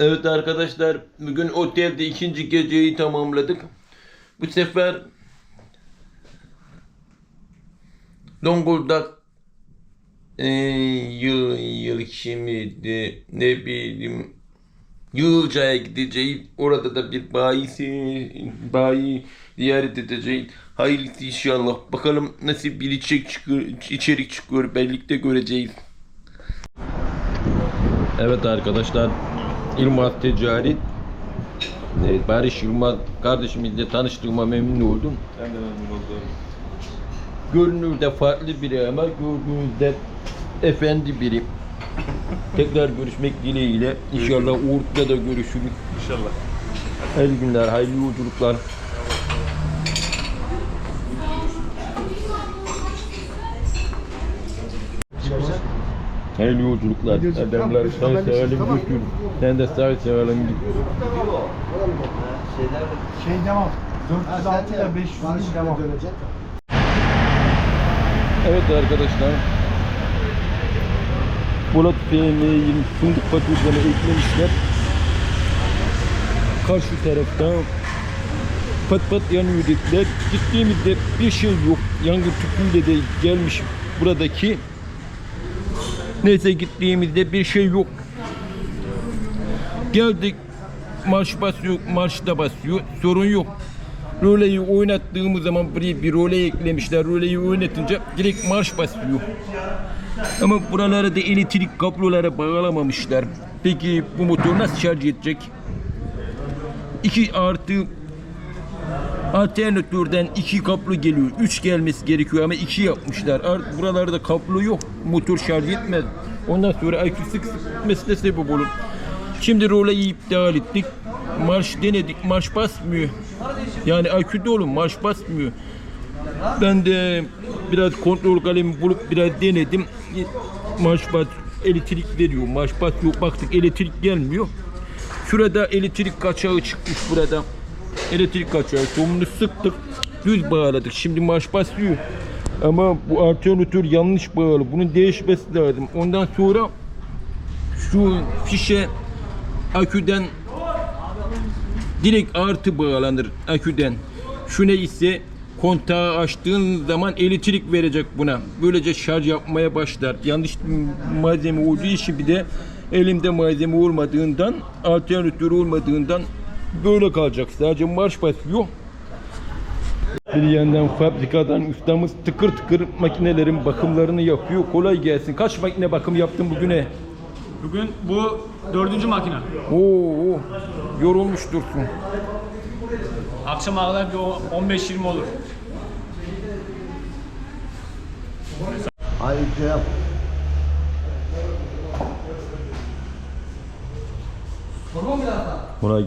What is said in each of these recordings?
Evet arkadaşlar bugün otelde ikinci geceyi tamamladık. Bu sefer Zonguldak eee yıl, yıl şimdi ne bileyim Yığılca'ya gideceğiz. Orada da bir bayisi, bayi ziyaret edeceğiz. Hayırlısı inşallah. Bakalım nasıl bir içerik çıkıyor, içerik çıkıyor. Birlikte göreceğiz. Evet arkadaşlar. İlmaz Ticaret. Evet, Barış Yılmaz kardeşimizle tanıştığıma memnun oldum. Ben de memnun oldum. Görünürde farklı biri ama gördüğünüzde efendi biri. Tekrar görüşmek dileğiyle. İnşallah Uğur'da da görüşürüz. İnşallah. Hayırlı günler, hayırlı yolculuklar. Hayırlı yolculuklar. Adamları sağ salim götür. Sen de sağ salim git. Şey devam. 406 ile 500 devam. Evet arkadaşlar. Polat FM'yi fındık patlıcanı eklemişler. Karşı tarafta pat pat yanıyor dediler. Gittiğimizde bir şey yok. Yangın tüpüyle de gelmiş buradaki. Neyse gittiğimizde bir şey yok. Geldik marş basıyor, marş da basıyor. Sorun yok. Roleyi oynattığımız zaman buraya bir role eklemişler. Roleyi oynatınca direkt marş basıyor. Ama buralara da elektrik kablolara bağlamamışlar. Peki bu motor nasıl şarj edecek? 2 artı alternatörden iki kablo geliyor. 3 gelmesi gerekiyor ama 2 yapmışlar. Art, buralarda kablo yok. Motor şarj etmez. Ondan sonra sık gitmesine sebep olur. Şimdi rolayı iptal ettik. Marş denedik. Marş basmıyor. Yani akü dolu marş basmıyor. Ben de biraz kontrol kalemi bulup biraz denedim. Marş bas elektrik veriyor. Marş bas yok. Baktık elektrik gelmiyor. Şurada elektrik kaçağı çıkmış burada. Elektrik kaçağı. Sonunu sıktık. Düz bağladık. Şimdi marş basıyor. Ama bu alternatör yanlış bağlı. Bunun değişmesi lazım. Ondan sonra şu fişe aküden direkt artı bağlanır aküden. Şu ne ise kontağı açtığın zaman elektrik verecek buna. Böylece şarj yapmaya başlar. Yanlış malzeme olduğu için bir de elimde malzeme olmadığından, alternatör olmadığından böyle kalacak. Sadece marş basıyor. Bir yandan fabrikadan ustamız tıkır tıkır makinelerin bakımlarını yapıyor. Kolay gelsin. Kaç makine bakım yaptın bugüne? Bugün bu dördüncü makine. Oo, yorulmuş dursun. Akşama kadar bir o- 15-20 olur. Aleyküm. Kolay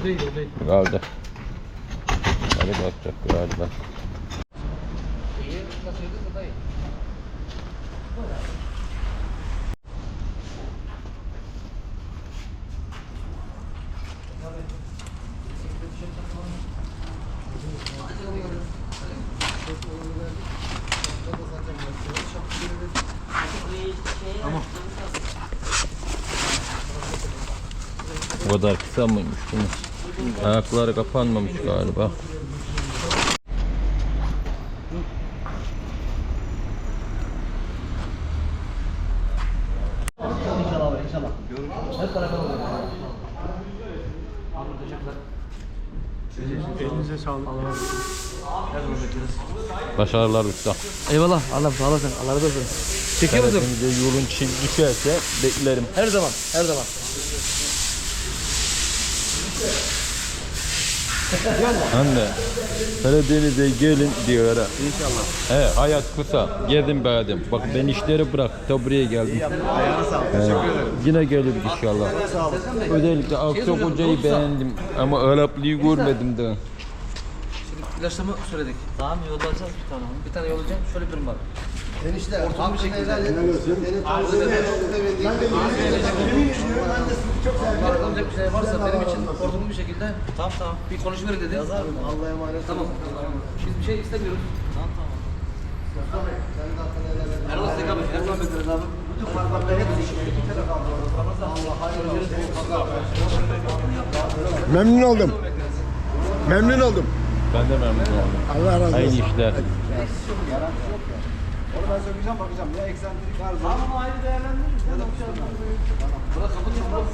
O değil, o değil. Kaldı. Hadi bakacak galiba. O kadar kısa mıymış bunun? Ayakları kapanmamış galiba. İnşallah inşallah. Hep beraber olur. Elinize sağlık. Başarılar usta. Eyvallah. Allah sağ olasın. Allah razı olsun. Çekiyor musun? Yolun çi- düşerse beklerim. Her zaman. Her zaman. Anne. Karadeniz'e gelin diyor. İnşallah. He, hayat kısa. Gezin beğendim. Bak ben işleri bırak. Buraya geldim. Ayağına sağlık. Teşekkür ederim. Yine geliriz inşallah. Özellikle Aksokoca'yı beğendim ama Araplıyı görmedim de. İlaçlama söyledik. Tamam yollayacağız bir tane. Bir tane yollayacağım. Şöyle bir numara. Enişte hakkını helal et. Senin tarzını Aklımda bir şey varsa benim için ordumlu bir şekilde tamam tamam bir konuşmayı dedi. Yazar mı? Allah'a emanet Tamam. Biz bir şey istemiyoruz. Tamam tamam. Erol Sekam, Erol Bekir abi. Bütün parmakları hep düşüyor. Memnun oldum. Memnun oldum. Ben de memnun oldum. Allah razı olsun. Hayırlı işler. Onu ben sökeceğim bakacağım. Ya eksantrik arıza. Burada kapı çıkmaz.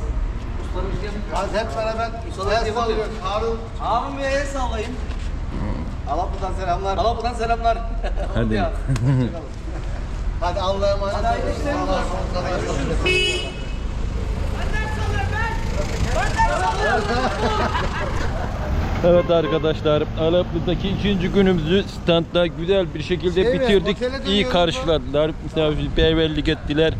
Ustalarım isteyen. Hadi hep beraber Müsaade el sallıyor. Harun. Abim bir el sallayın. Alaplı'dan selamlar. Alapı'dan selamlar. Hadi. Hadi Allah'a emanet olun. Allah'a emanet olun. Evet arkadaşlar, Alaplı'daki ikinci günümüzü standda güzel bir şekilde Şey bitirdik. İyi karşıladılar, misafirperverlik ettiler.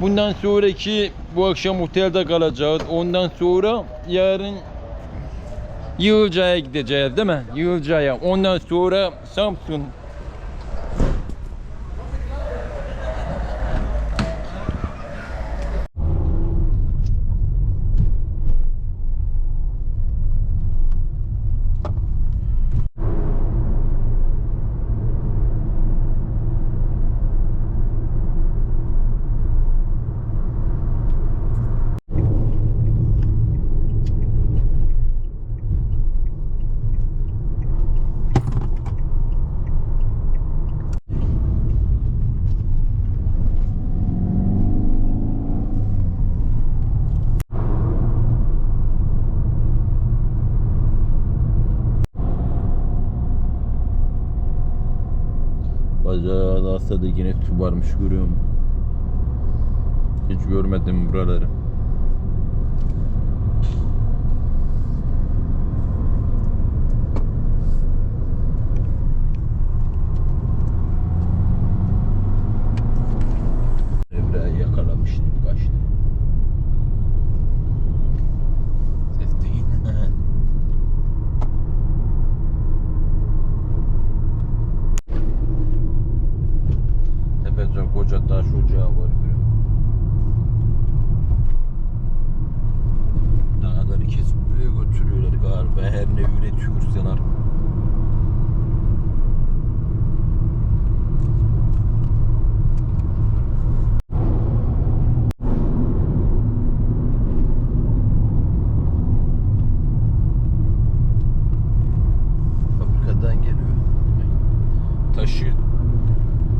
Bundan sonraki bu akşam otelde kalacağız. Ondan sonra yarın Yığılca'ya gideceğiz değil mi? Yığılca'ya. Ondan sonra Samsun. Bacağı da yine su varmış görüyorum. Hiç görmedim buraları. Evreyi yakalamıştım kaçtı. Ses değil. Tepede koca taş ocağı var görüyorum. Dağları kesip buraya götürüyorlar galiba. Her ne üretiyorsalar. Fabrikadan geliyor. Taşı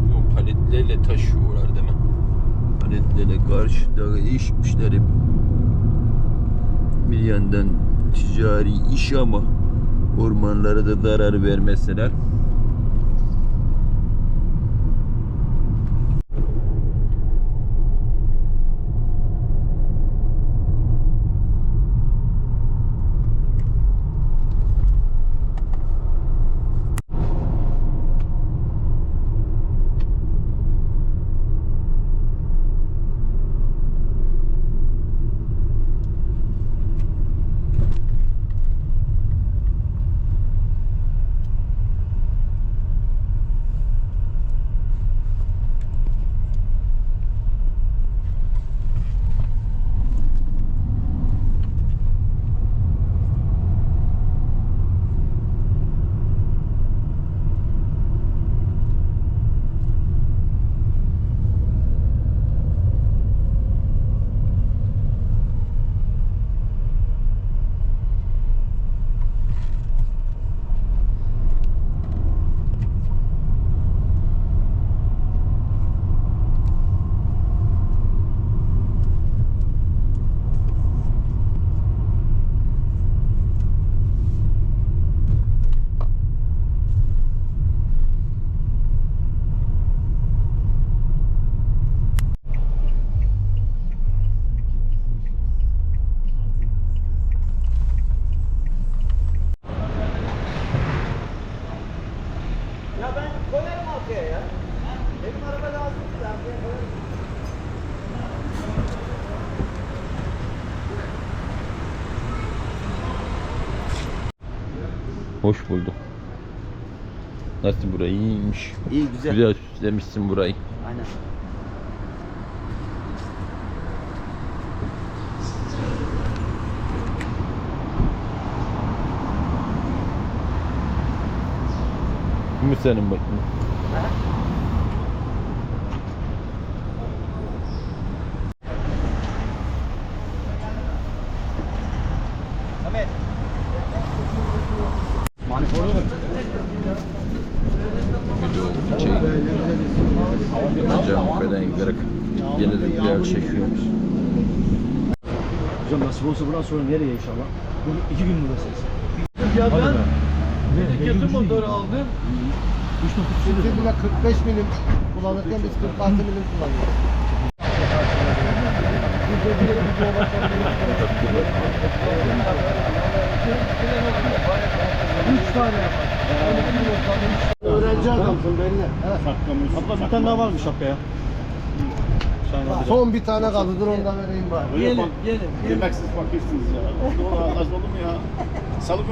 bu paletlerle taşıyorlar değil mi? Paletlerle karşıda işmişler hep. Bir yandan ticari iş ama ormanlara da zarar vermeseler. Hoş bulduk. Nasıl burayı iyiymiş. İyi güzel. Güzel süslemişsin burayı. Aynen. Bu mu senin bakın? Olsa bundan sonra nereye inşallah? Bugün iki gün buradasınız. Ya Hadi ben be. kötü motoru aldım. Şimdi buna 45 milim kullanırken biz 46 milim kullanıyoruz. Üç tane yapar. Öğrenci adamsın belli. Evet. Abla bir tane daha varmış şapka ya. Son bir tane kaldı. Dur ondan vereyim bari. Gelin, gelin. Yemeksiz fakirsiniz ya. Nasıl olur mu ya? Salı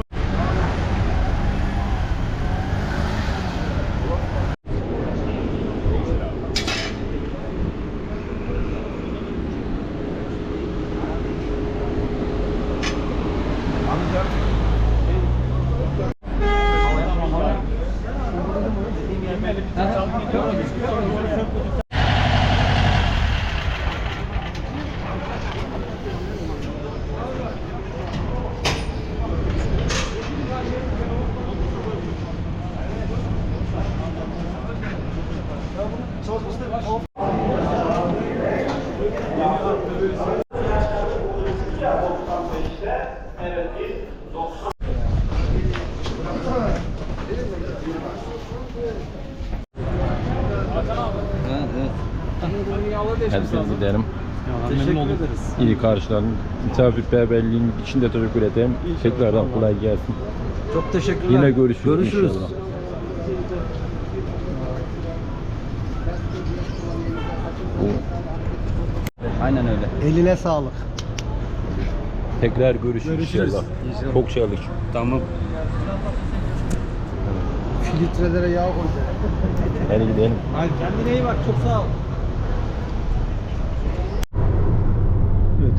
Hepsini gidelim. Teşekkür ederiz. İyi karşılanın. Misafirperverliğin içinde teşekkür ederim. Tekrardan kolay gelsin. Çok teşekkürler. Yine görüşürüz, Görüşürüz. inşallah. Aynen öyle. Eline sağlık. Tekrar görüşürüz, inşallah. Çok çalış. Tamam. Filtrelere yağ koyacağız. Hadi gidelim. Kendine iyi bak çok sağ ol.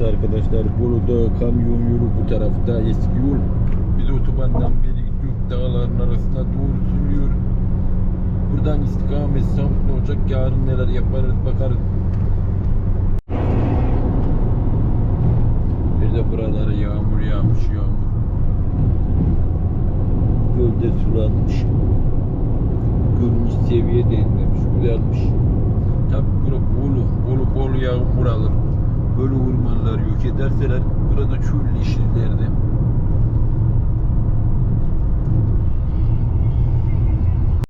Evet arkadaşlar Bolu'da kamyon yolu bu tarafta eski yol. Biz otobandan beri gidiyor dağların arasına doğru sürüyor. Buradan istikamet Samsun olacak. Yarın neler yaparız bakarız. Bir de buralara yağmur yağmış yağmur. Gölde sulanmış. Gölün seviye denilemiş. Güzelmiş. Tabi bura Bolu. Bolu Bolu yağmur alır. Ormanlar yok ederseler burada çöl yeşillerde